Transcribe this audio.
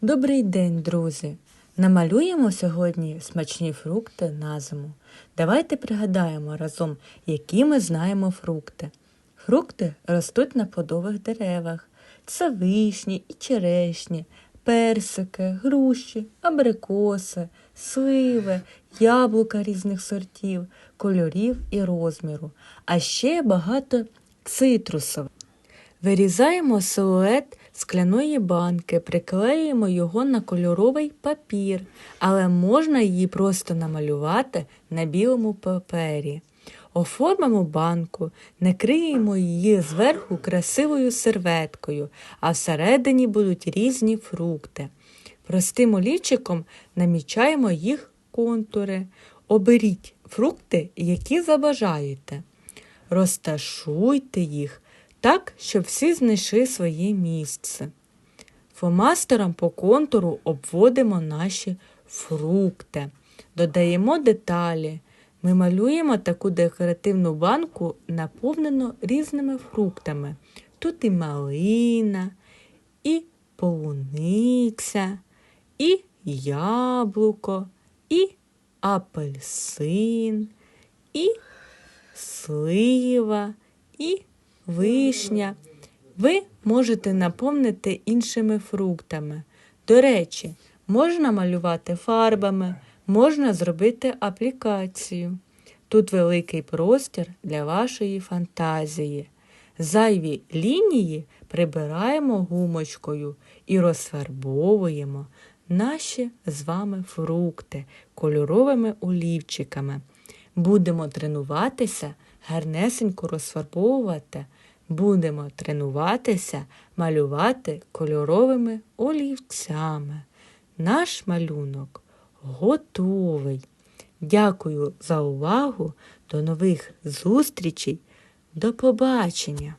Добрий день, друзі! Намалюємо сьогодні смачні фрукти на зиму. Давайте пригадаємо разом, які ми знаємо фрукти. Фрукти ростуть на плодових деревах. Це вишні і черешні, персики, груші, абрикоси, сливи, яблука різних сортів, кольорів і розміру, а ще багато цитрусових. Вирізаємо силует скляної банки, приклеюємо його на кольоровий папір, але можна її просто намалювати на білому папері. Оформимо банку, накриємо її зверху красивою серветкою, а всередині будуть різні фрукти. Простим олівчиком намічаємо їх контури. Оберіть фрукти, які забажаєте. Розташуйте їх так, щоб всі знайшли своє місце. Фломастером по контуру обводимо наші фрукти, додаємо деталі. Ми малюємо таку декоративну банку, наповнену різними фруктами. Тут і малина, і полуниця, і яблуко, і апельсин, і слива, і вишня. Ви можете наповнити іншими фруктами. До речі, можна малювати фарбами, можна зробити аплікацію. Тут великий простір для вашої фантазії. Зайві лінії прибираємо гумочкою і розфарбовуємо наші з вами фрукти кольоровими олівчиками. Будемо тренуватися, гарнесенько розфарбовувати. Будемо тренуватися малювати кольоровими олівцями. Наш малюнок готовий. Дякую за увагу. До нових зустрічей. До побачення!